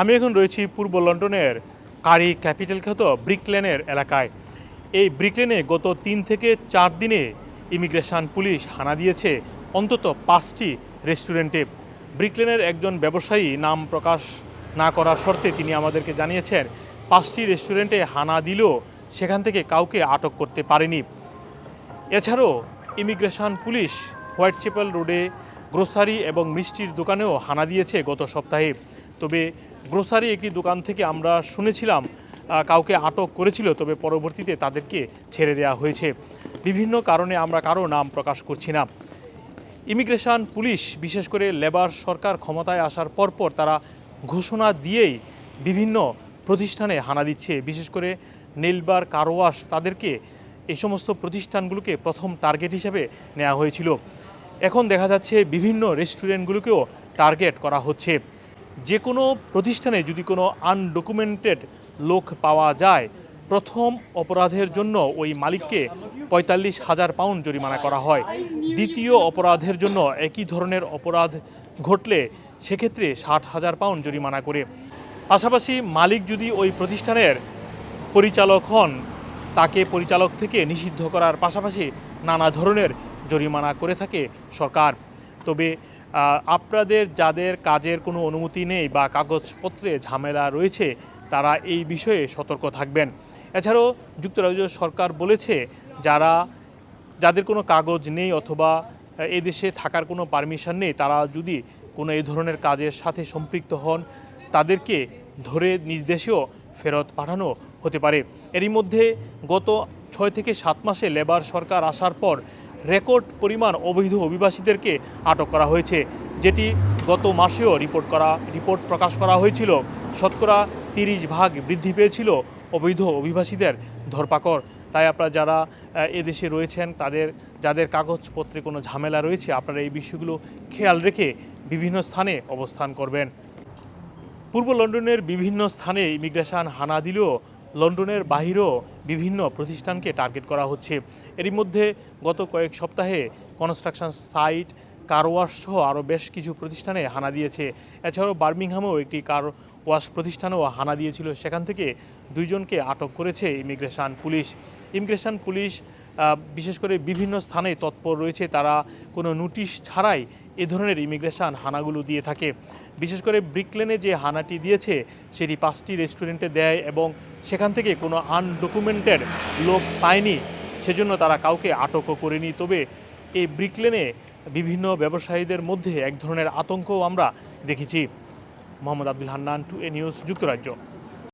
আমি এখন রয়েছি পূর্ব লন্ডনের কারি ক্যাপিটাল খ্যাত ব্রিকলেনের এলাকায়। এই ব্রিকলেনে গত তিন থেকে চার দিনে ইমিগ্রেশন পুলিশ হানা দিয়েছে অন্তত পাঁচটি রেস্টুরেন্টে। ব্রিকলেনের একজন ব্যবসায়ী নাম প্রকাশ না করার শর্তে তিনি আমাদেরকে জানিয়েছেন, পাঁচটি রেস্টুরেন্টে হানা দিলেও সেখান থেকে কাউকে আটক করতে পারেনি। এছাড়াও ইমিগ্রেশন পুলিশ হোয়াইট চেপেল রোডে গ্রোসারি এবং মিষ্টির দোকানেও হানা দিয়েছে গত সপ্তাহে। তবে গ্রোসারি একটি দোকান থেকে আমরা শুনেছিলাম কাউকে আটক করেছিল, তবে পরবর্তীতে তাদেরকে ছেড়ে দেওয়া হয়েছে। বিভিন্ন কারণে আমরা কারও নাম প্রকাশ করছি না। ইমিগ্রেশন পুলিশ, বিশেষ করে লেবার সরকার ক্ষমতায় আসার পরপর তারা ঘোষণা দিয়েই বিভিন্ন প্রতিষ্ঠানে হানা দিচ্ছে। বিশেষ করে নেলবার, কারওয়াশ তাদেরকে এই সমস্ত প্রতিষ্ঠানগুলোকে প্রথম টার্গেট হিসেবে নেওয়া হয়েছিল। এখন দেখা যাচ্ছে বিভিন্ন রেস্টুরেন্টগুলোকেও টার্গেট করা হচ্ছে। যে কোনো প্রতিষ্ঠানে যদি কোনো আনডকুমেন্টেড লোক পাওয়া যায়, প্রথম অপরাধের জন্য ওই মালিককে পঁয়তাল্লিশ হাজার পাউন্ড জরিমানা করা হয়। দ্বিতীয় অপরাধের জন্য একই ধরনের অপরাধ ঘটলে সেক্ষেত্রে ষাট হাজার পাউন্ড জরিমানা করে। পাশাপাশি মালিক যদি ওই প্রতিষ্ঠানের পরিচালক হন, তাকে পরিচালক থেকে নিষিদ্ধ করার পাশাপাশি নানা ধরনের জরিমানা করে থাকে সরকার। তবে আপনাদের যাদের কাজের কোনো অনুমতি নেই বা কাগজপত্রে ঝামেলা রয়েছে, তারা এই বিষয়ে সতর্ক থাকবেন। এছাড়াও যুক্তরাজ্য সরকার বলেছে, যারা, যাদের কোনো কাগজ নেই অথবা এদেশে থাকার কোনো পারমিশন নেই, তারা যদি কোনো এই ধরনের কাজের সাথে সম্পৃক্ত হন, তাদেরকে ধরে নিজ দেশেও ফেরত পাঠানো হতে পারে। এরই মধ্যে গত ছয় থেকে সাত মাসে লেবার সরকার আসার পর রেকর্ড পরিমাণ অবৈধ অভিবাসীদেরকে আটক করা হয়েছে। যেটি গত মাসেও রিপোর্ট করা, রিপোর্ট প্রকাশ করা হয়েছিল। শতকরা তিরিশ ভাগ বৃদ্ধি পেয়েছিল অবৈধ অভিবাসীদের ধরপাকড়। তাই আপনারা যারা এদেশে রয়েছেন, তাদের, যাদের কাগজপত্রে কোনো ঝামেলা রয়েছে, আপনারা এই বিষয়গুলো খেয়াল রেখে বিভিন্ন স্থানে অবস্থান করবেন। পূর্ব লন্ডনের বিভিন্ন স্থানে ইমিগ্রেশন হানা দিলেও লন্ডনের বাহিরেও বিভিন্ন প্রতিষ্ঠানকে টার্গেট করা হচ্ছে। এরই মধ্যে গত কয়েক সপ্তাহে কনস্ট্রাকশন সাইট, কার ওয়াশ সহ আরও বেশ কিছু প্রতিষ্ঠানে হানা দিয়েছে। এছাড়াও বার্মিংহামেও একটি কার ওয়াশ প্রতিষ্ঠানেও হানা দিয়েছিল। সেখান থেকে দুইজনকে আটক করেছে ইমিগ্রেশন পুলিশ। ইমিগ্রেশন পুলিশ বিশেষ করে বিভিন্ন স্থানে তৎপর রয়েছে। তারা কোনো নোটিশ ছাড়াই এ ধরনের ইমিগ্রেশন হানাগুলো দিয়ে থাকে। বিশেষ করে ব্রিকলেনে যে হানাটি দিয়েছে, সেটি পাঁচটি রেস্টুরেন্টে দেয় এবং সেখান থেকে কোনো আনডকুমেন্টেড লোক পায়নি। সেজন্য তারা কাউকে আটকও করেনি। তবে এই ব্রিকলেনে বিভিন্ন ব্যবসায়ীদের মধ্যে এক ধরনের আতঙ্কও আমরা দেখেছি। Mohammad Abdul Hannan, two A news, যুক্তরাজ্য।